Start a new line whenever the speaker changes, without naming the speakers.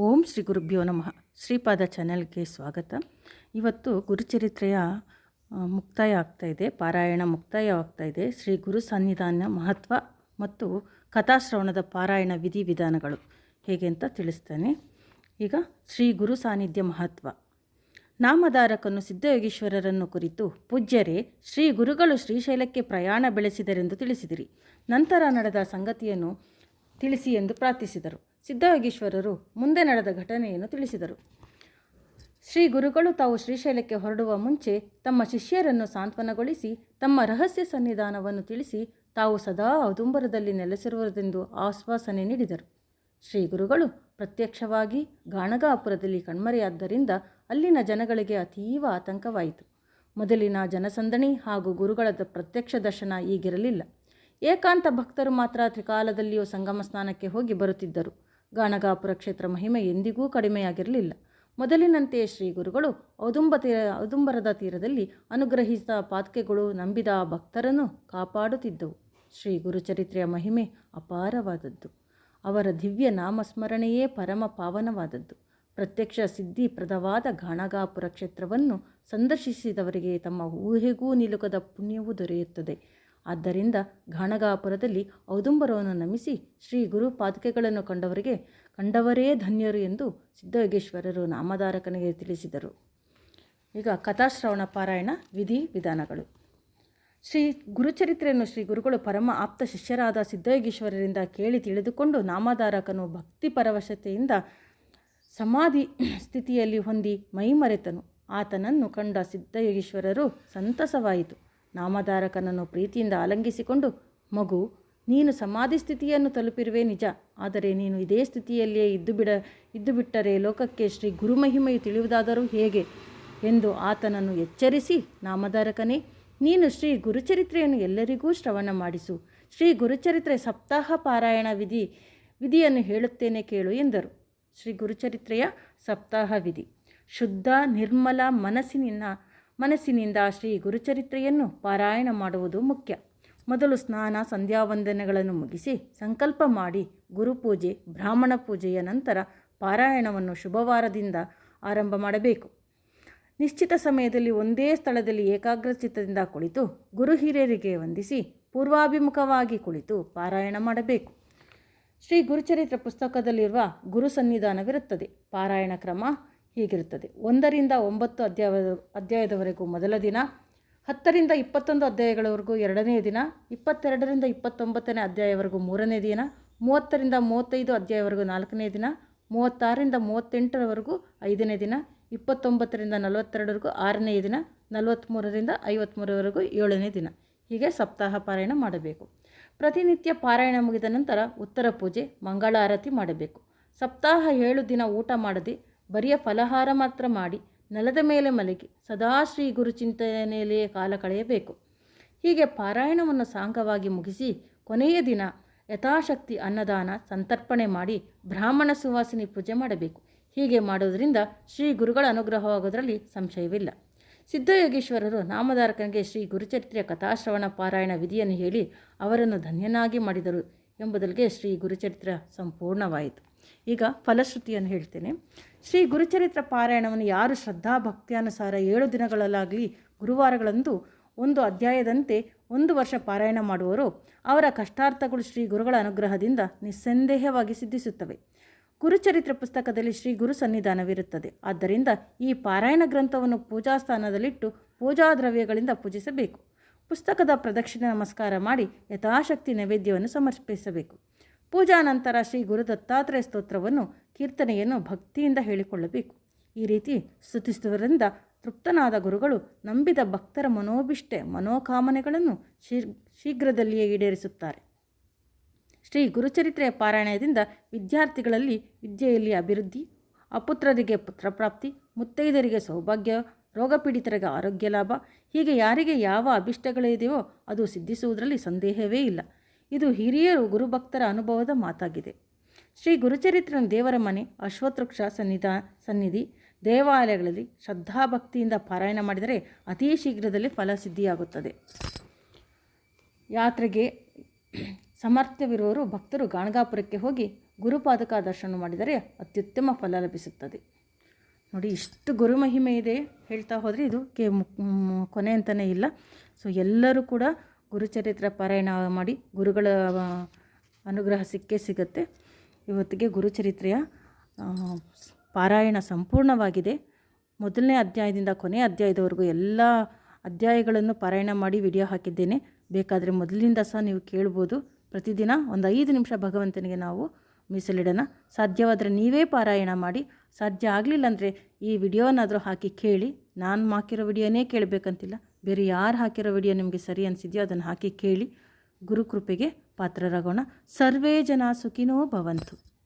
ಓಂ ಶ್ರೀ ಗುರುಭ್ಯೋ ನಮಃ. ಶ್ರೀಪಾದ ಚಾನೆಲ್ಗೆ ಸ್ವಾಗತ. ಇವತ್ತು ಗುರುಚರಿತ್ರೆಯ ಮುಕ್ತಾಯ ಆಗ್ತಾ ಇದೆ, ಪಾರಾಯಣ ಮುಕ್ತಾಯವಾಗ್ತಾ ಇದೆ. ಶ್ರೀ ಗುರು ಸನ್ನಿಧಾನ ಮಹತ್ವ ಮತ್ತು ಕಥಾಶ್ರವಣದ ಪಾರಾಯಣ ವಿಧಿವಿಧಾನಗಳು ಹೇಗೆ ಅಂತ ತಿಳಿಸ್ತೇನೆ. ಈಗ ಶ್ರೀ ಗುರು ಸಾನ್ನಿಧ್ಯ ಮಹತ್ವ. ನಾಮಧಾರಕನು ಸಿದ್ಧಯೋಗೀಶ್ವರರನ್ನು ಕುರಿತು, ಪೂಜ್ಯರೇ, ಶ್ರೀ ಗುರುಗಳು ಶ್ರೀಶೈಲಕ್ಕೆ ಪ್ರಯಾಣ ಬೆಳೆಸಿದರೆಂದು ತಿಳಿಸಿದಿರಿ. ನಂತರ ನಡೆದ ಸಂಗತಿಯನ್ನು ತಿಳಿಸಿ ಎಂದು ಪ್ರಾರ್ಥಿಸಿದರು. ಸಿದ್ಧಯೋಗೀಶ್ವರರು ಮುಂದೆ ನಡೆದ ಘಟನೆಯನ್ನು ತಿಳಿಸಿದರು. ಶ್ರೀ ಗುರುಗಳು ತಾವು ಶ್ರೀಶೈಲಕ್ಕೆ ಹೊರಡುವ ಮುಂಚೆ ತಮ್ಮ ಶಿಷ್ಯರನ್ನು ಸಾಂತ್ವನಗೊಳಿಸಿ ತಮ್ಮ ರಹಸ್ಯ ಸನ್ನಿಧಾನವನ್ನು ತಿಳಿಸಿ ತಾವು ಸದಾ ಔದುಂಬರದಲ್ಲಿ ನೆಲೆಸಿರುವುದೆಂದು ಆಶ್ವಾಸನೆ ನೀಡಿದರು. ಶ್ರೀ ಗುರುಗಳು ಪ್ರತ್ಯಕ್ಷವಾಗಿ ಗಾಣಗಾಪುರದಲ್ಲಿ ಕಣ್ಮರೆಯಾದ್ದರಿಂದ ಅಲ್ಲಿನ ಜನಗಳಿಗೆ ಅತೀವ ಆತಂಕವಾಯಿತು. ಮೊದಲಿನ ಜನಸಂದಣಿ ಹಾಗೂ ಗುರುಗಳ ಪ್ರತ್ಯಕ್ಷ ದರ್ಶನ ಈಗಿರಲಿಲ್ಲ. ಏಕಾಂತ ಭಕ್ತರು ಮಾತ್ರ ತ್ರಿಕಾಲದಲ್ಲಿಯೂ ಸಂಗಮ ಸ್ನಾನಕ್ಕೆ ಹೋಗಿ ಬರುತ್ತಿದ್ದರು. ಗಾಣಗಾಪುರ ಕ್ಷೇತ್ರ ಮಹಿಮೆ ಎಂದಿಗೂ ಕಡಿಮೆಯಾಗಿರಲಿಲ್ಲ. ಮೊದಲಿನಂತೆಯೇ ಶ್ರೀ ಗುರುಗಳು ಔದುಂಬ ತೀರ, ಔದುಂಬರದ ತೀರದಲ್ಲಿ ಅನುಗ್ರಹಿಸಿದ ಪಾತ್ಕೆಗಳು ನಂಬಿದ ಭಕ್ತರನ್ನು ಕಾಪಾಡುತ್ತಿದ್ದವು. ಶ್ರೀ ಗುರುಚರಿತ್ರೆಯ ಮಹಿಮೆ ಅಪಾರವಾದದ್ದು. ಅವರ ದಿವ್ಯ ನಾಮಸ್ಮರಣೆಯೇ ಪರಮ ಪಾವನವಾದದ್ದು. ಪ್ರತ್ಯಕ್ಷ ಸಿದ್ಧಿಪ್ರದವಾದ ಗಾಣಗಾಪುರ ಕ್ಷೇತ್ರವನ್ನು ಸಂದರ್ಶಿಸಿದವರಿಗೆ ತಮ್ಮ ಊಹೆಗೂ ನಿಲುಕದ ಪುಣ್ಯವೂ ದೊರೆಯುತ್ತದೆ. ಆದ್ದರಿಂದ ಗಾಣಗಾಪುರದಲ್ಲಿ ಔದುಂಬರವನ್ನು ನಮಿಸಿ ಶ್ರೀ ಗುರು ಪಾದುಕೆಗಳನ್ನು ಕಂಡವರಿಗೆ ಕಂಡವರೇ ಧನ್ಯರು ಎಂದು ಸಿದ್ಧಯೋಗೇಶ್ವರರು ನಾಮಧಾರಕನಿಗೆ ತಿಳಿಸಿದರು. ಈಗ ಕಥಾಶ್ರವಣ ಪಾರಾಯಣ ವಿಧಿ ವಿಧಾನಗಳು. ಶ್ರೀ ಗುರುಚರಿತ್ರೆಯನ್ನು ಶ್ರೀ ಗುರುಗಳು ಪರಮ ಆಪ್ತ ಶಿಷ್ಯರಾದ ಸಿದ್ಧಯೋಗೇಶ್ವರರಿಂದ ಕೇಳಿ ತಿಳಿದುಕೊಂಡು ನಾಮಧಾರಕನು ಭಕ್ತಿ ಪರವಶತೆಯಿಂದ ಸಮಾಧಿ ಸ್ಥಿತಿಯಲ್ಲಿ ಹೊಂದಿ ಮೈಮರೆತನು. ಆತನನ್ನು ಕಂಡ ಸಿದ್ಧಯೋಗೇಶ್ವರರು ಸಂತಸವಾಯಿತು. ನಾಮಧಾರಕನನ್ನು ಪ್ರೀತಿಯಿಂದ ಆಲಂಗಿಸಿಕೊಂಡು ಮಗು, ನೀನು ಸಮಾಧಿ ಸ್ಥಿತಿಯನ್ನು ತಲುಪಿರುವೆ ನಿಜ, ಆದರೆ ನೀನು ಇದೇ ಸ್ಥಿತಿಯಲ್ಲಿಯೇ ಇದ್ದು ಬಿಡ, ಇದ್ದು ಬಿಟ್ಟರೆ ಲೋಕಕ್ಕೆ ಶ್ರೀ ಗುರುಮಹಿಮೆಯು ತಿಳಿಯುವುದಾದರೂ ಹೇಗೆ? ಎಂದು ಆತನನ್ನು ಎಚ್ಚರಿಸಿ, ನಾಮಧಾರಕನೇ, ನೀನು ಶ್ರೀ ಗುರುಚರಿತ್ರೆಯನ್ನು ಎಲ್ಲರಿಗೂ ಶ್ರವಣ ಮಾಡಿಸು. ಶ್ರೀ ಗುರುಚರಿತ್ರೆ ಸಪ್ತಾಹ ಪಾರಾಯಣ ವಿಧಿ, ವಿಧಿಯನ್ನು ಹೇಳುತ್ತೇನೆ ಕೇಳು ಎಂದರು. ಶ್ರೀ ಗುರುಚರಿತ್ರೆಯ ಸಪ್ತಾಹ ವಿಧಿ. ಶುದ್ಧ, ನಿರ್ಮಲ ಮನಸ್ಸಿನಿಂದ ಮನಸ್ಸಿನಿಂದ ಶ್ರೀ ಗುರುಚರಿತ್ರೆಯನ್ನು ಪಾರಾಯಣ ಮಾಡುವುದು ಮುಖ್ಯ. ಮೊದಲು ಸ್ನಾನ, ಸಂಧ್ಯಾವಂದನೆಗಳನ್ನು ಮುಗಿಸಿ ಸಂಕಲ್ಪ ಮಾಡಿ ಗುರುಪೂಜೆ ಬ್ರಾಹ್ಮಣ ಪೂಜೆಯ ನಂತರ ಪಾರಾಯಣವನ್ನು ಶುಭವಾರದಿಂದ ಆರಂಭ ಮಾಡಬೇಕು. ನಿಶ್ಚಿತ ಸಮಯದಲ್ಲಿ ಒಂದೇ ಸ್ಥಳದಲ್ಲಿ ಏಕಾಗ್ರಚಿತ್ತದಿಂದ ಕುಳಿತು ಗುರು ಹಿರಿಯರಿಗೆ ವಂದಿಸಿ ಪೂರ್ವಾಭಿಮುಖವಾಗಿ ಕುಳಿತು ಪಾರಾಯಣ ಮಾಡಬೇಕು. ಶ್ರೀ ಗುರುಚರಿತ್ರ ಪುಸ್ತಕದಲ್ಲಿರುವ ಗುರು ಸನ್ನಿಧಾನವಿರುತ್ತದೆ. ಪಾರಾಯಣ ಕ್ರಮ ಹೀಗಿರುತ್ತದೆ. ಒಂದರಿಂದ ಒಂಬತ್ತು ಅಧ್ಯಾಯ ಅಧ್ಯಾಯದವರೆಗೂ ಮೊದಲ ದಿನ, ಹತ್ತರಿಂದ ಇಪ್ಪತ್ತೊಂದು ಅಧ್ಯಾಯಗಳವರೆಗೂ ಎರಡನೇ ದಿನ, ಇಪ್ಪತ್ತೆರಡರಿಂದ ಇಪ್ಪತ್ತೊಂಬತ್ತನೇ ಅಧ್ಯಾಯವರೆಗೂ ಮೂರನೇ ದಿನ, ಮೂವತ್ತರಿಂದ ಮೂವತ್ತೈದು ಅಧ್ಯಾಯವರೆಗೂ ನಾಲ್ಕನೇ ದಿನ, ಮೂವತ್ತಾರರಿಂದ ಮೂವತ್ತೆಂಟರವರೆಗೂ ಐದನೇ ದಿನ, ಇಪ್ಪತ್ತೊಂಬತ್ತರಿಂದ ನಲವತ್ತೆರಡವರೆಗೂ ಆರನೇ ದಿನ ನಲವತ್ತ್ಮೂರರಿಂದ ಐವತ್ತ್ಮೂರವರೆಗೂ ಏಳನೇ ದಿನ. ಹೀಗೆ ಸಪ್ತಾಹ ಪಾರಾಯಣ ಮಾಡಬೇಕು. ಪ್ರತಿನಿತ್ಯ ಪಾರಾಯಣ ಮುಗಿದ ನಂತರ ಉತ್ತರ ಪೂಜೆ, ಮಂಗಳಾರತಿ ಮಾಡಬೇಕು. ಸಪ್ತಾಹ ಏಳು ದಿನ ಊಟ ಮಾಡದೆ ಬರಿಯ ಫಲಹಾರ ಮಾತ್ರ ಮಾಡಿ ನೆಲದ ಮೇಲೆ ಮಲಗಿ ಸದಾ ಶ್ರೀ ಗುರು ಚಿಂತನೆಯಲ್ಲಿಯೇ ಕಾಲ ಕಳೆಯಬೇಕು. ಹೀಗೆ ಪಾರಾಯಣವನ್ನು ಸಾಂಗವಾಗಿ ಮುಗಿಸಿ ಕೊನೆಯ ದಿನ ಯಥಾಶಕ್ತಿ ಅನ್ನದಾನ ಸಂತರ್ಪಣೆ ಮಾಡಿ ಬ್ರಾಹ್ಮಣ ಸುವಾಸಿನಿ ಪೂಜೆ ಮಾಡಬೇಕು. ಹೀಗೆ ಮಾಡೋದರಿಂದ ಶ್ರೀ ಗುರುಗಳ ಅನುಗ್ರಹವಾಗುವುದರಲ್ಲಿ ಸಂಶಯವಿಲ್ಲ. ಸಿದ್ಧಯೋಗೀಶ್ವರರು ನಾಮಧಾರಕನಿಗೆ ಶ್ರೀ ಗುರುಚರಿತ್ರೆಯ ಕಥಾಶ್ರವಣ ಪಾರಾಯಣ ವಿಧಿಯನ್ನು ಹೇಳಿ ಅವರನ್ನು ಧನ್ಯನಾಗಿ ಮಾಡಿದರು ಎಂಬುದರಿಗೆ ಶ್ರೀ ಗುರುಚರಿತ್ರ ಸಂಪೂರ್ಣವಾಯಿತು. ಈಗ ಫಲಶ್ರುತಿಯನ್ನು ಹೇಳ್ತೇನೆ. ಶ್ರೀ ಗುರುಚರಿತ್ರ ಪಾರಾಯಣವನ್ನು ಯಾರು ಶ್ರದ್ಧಾ ಭಕ್ತಿಯಾನುಸಾರ ಏಳು ದಿನಗಳಲ್ಲಾಗಲಿ ಗುರುವಾರಗಳಂದು ಒಂದು ಅಧ್ಯಾಯದಂತೆ ಒಂದು ವರ್ಷ ಪಾರಾಯಣ ಮಾಡುವರು ಅವರ ಕಷ್ಟಾರ್ಥಗಳು ಶ್ರೀ ಗುರುಗಳ ಅನುಗ್ರಹದಿಂದ ನಿಸ್ಸಂದೇಹವಾಗಿ ಸಿದ್ಧಿಸುತ್ತವೆ. ಗುರುಚರಿತ್ರ ಪುಸ್ತಕದಲ್ಲಿ ಶ್ರೀ ಗುರು ಸನ್ನಿಧಾನವಿರುತ್ತದೆ. ಆದ್ದರಿಂದ ಈ ಪಾರಾಯಣ ಗ್ರಂಥವನ್ನು ಪೂಜಾ ಸ್ಥಾನದಲ್ಲಿಟ್ಟು ಪೂಜಾ ದ್ರವ್ಯಗಳಿಂದ ಪೂಜಿಸಬೇಕು. ಪುಸ್ತಕದ ಪ್ರದಕ್ಷಿಣೆ ನಮಸ್ಕಾರ ಮಾಡಿ ಯಥಾಶಕ್ತಿ ನೈವೇದ್ಯವನ್ನು ಸಮರ್ಪಿಸಬೇಕು. ಪೂಜಾ ನಂತರ ಶ್ರೀ ಗುರು ದತ್ತಾತ್ರೇಯ ಸ್ತೋತ್ರವನ್ನು ಕೀರ್ತನೆಯನ್ನು ಭಕ್ತಿಯಿಂದ ಹೇಳಿಕೊಳ್ಳಬೇಕು. ಈ ರೀತಿ ಸ್ತುತಿಸುವುದರಿಂದ ತೃಪ್ತನಾದ ಗುರುಗಳು ನಂಬಿದ ಭಕ್ತರ ಮನೋಭಿಷ್ಟೆ, ಮನೋಕಾಮನೆಗಳನ್ನು ಶೀಘ್ರದಲ್ಲಿಯೇ ಈಡೇರಿಸುತ್ತಾರೆ. ಶ್ರೀ ಗುರುಚರಿತ್ರೆಯ ಪಾರಾಯಣದಿಂದ ವಿದ್ಯಾರ್ಥಿಗಳಲ್ಲಿ ವಿದ್ಯೆಯಲ್ಲಿ ಅಭಿವೃದ್ಧಿ, ಅಪುತ್ರರಿಗೆ ಪುತ್ರಪ್ರಾಪ್ತಿ, ಮುತ್ತೈದರಿಗೆ ಸೌಭಾಗ್ಯ, ರೋಗಪೀಡಿತರಿಗೆ ಆರೋಗ್ಯ ಲಾಭ, ಹೀಗೆ ಯಾರಿಗೆ ಯಾವ ಅಭಿಷ್ಟಗಳಿದೆಯೋ ಅದು ಸಿದ್ಧಿಸುವುದರಲ್ಲಿ ಸಂದೇಹವೇ ಇಲ್ಲ. ಇದು ಹಿರಿಯರು ಗುರುಭಕ್ತರ ಅನುಭವದ ಮಾತಾಗಿದೆ. ಶ್ರೀ ಗುರುಚರಿತ್ರನ ದೇವರ ಮನೆ ಅಶ್ವತೃಕ್ಷ ಸನ್ನಿಧಾ, ಸನ್ನಿಧಿ ದೇವಾಲಯಗಳಲ್ಲಿ ಶ್ರದ್ಧಾಭಕ್ತಿಯಿಂದ ಪಾರಾಯಣ ಮಾಡಿದರೆ ಅತಿ ಶೀಘ್ರದಲ್ಲಿ ಫಲಸಿದ್ಧಿಯಾಗುತ್ತದೆ ಯಾತ್ರೆಗೆ ಸಮರ್ಥ್ಯವಿರುವವರು ಭಕ್ತರು ಗಾಣಗಾಪುರಕ್ಕೆ ಹೋಗಿ ಗುರುಪಾದಕ ದರ್ಶನ ಮಾಡಿದರೆ ಅತ್ಯುತ್ತಮ ಫಲ ಲಭಿಸುತ್ತದೆ. ನೋಡಿ, ಇಷ್ಟು ಗುರು ಮಹಿಮೆ ಇದೆ ಹೇಳ್ತಾ ಹೋದರೆ ಇದು ಕೆ ಕೊನೆ ಅಂತಲೇ ಇಲ್ಲ. ಸೊ ಎಲ್ಲರೂ ಕೂಡ ಗುರುಚರಿತ್ರೆ ಪಾರಾಯಣ ಮಾಡಿ ಗುರುಗಳ ಅನುಗ್ರಹ ಸಿಕ್ಕೇ ಸಿಗುತ್ತೆ. ಇವತ್ತಿಗೆ ಗುರುಚರಿತ್ರೆಯ ಪಾರಾಯಣ ಸಂಪೂರ್ಣವಾಗಿದೆ. ಮೊದಲನೇ ಅಧ್ಯಾಯದಿಂದ ಕೊನೆಯ ಅಧ್ಯಾಯದವರೆಗೂ ಎಲ್ಲ ಅಧ್ಯಾಯಗಳನ್ನು ಪಾರಾಯಣ ಮಾಡಿ ವಿಡಿಯೋ ಹಾಕಿದ್ದೇನೆ. ಬೇಕಾದರೆ ಮೊದಲಿನಿಂದ ಸಹ ನೀವು ಕೇಳ್ಬೋದು. ಪ್ರತಿದಿನ ಒಂದು ಐದು ನಿಮಿಷ ಭಗವಂತನಿಗೆ ನಾವು ಮೀಸಲಿಡೋಣ. ಸಾಧ್ಯವಾದರೆ ನೀವೇ ಪಾರಾಯಣ ಮಾಡಿ. ಸಾಧ್ಯ ಆಗಲಿಲ್ಲ ಅಂದರೆ ಈ ವಿಡಿಯೋನಾದರೂ ಹಾಕಿ ಕೇಳಿ. ನಾನು ಹಾಕಿರೋ ವಿಡಿಯೋನೇ ಕೇಳಬೇಕಂತಿಲ್ಲ. ಬೇರೆ ಯಾರು ಹಾಕಿರೋ ವಿಡಿಯೋ ನಿಮಗೆ ಸರಿ ಅನಿಸಿದೆಯೋ ಅದನ್ನು ಹಾಕಿ ಕೇಳಿ ಗುರುಕೃಪೆಗೆ ಪಾತ್ರರಾಗೋಣ. ಸರ್ವೇ ಜನ ಸುಖಿನೋ ಭವಂತು.